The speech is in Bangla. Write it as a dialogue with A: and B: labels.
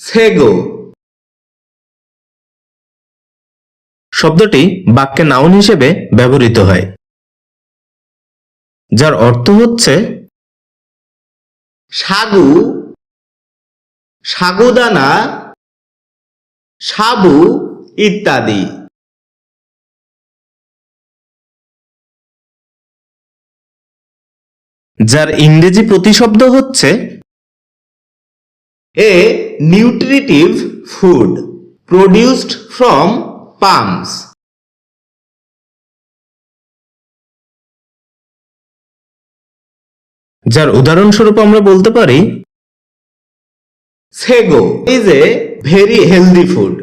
A: সেগো।
B: শব্দটি বাক্যে নাউন হিসেবে ব্যবহৃত হয়, যার অর্থ হচ্ছে
A: সাগু, সাগুদানা, সাবু ইত্যাদি।
B: যার ইংরেজি প্রতিশব্দ হচ্ছে
A: এ nutritive food produced from palms.
B: যার উদাহরণস্বরূপ আমরা বলতে পারি
A: sago is a very healthy food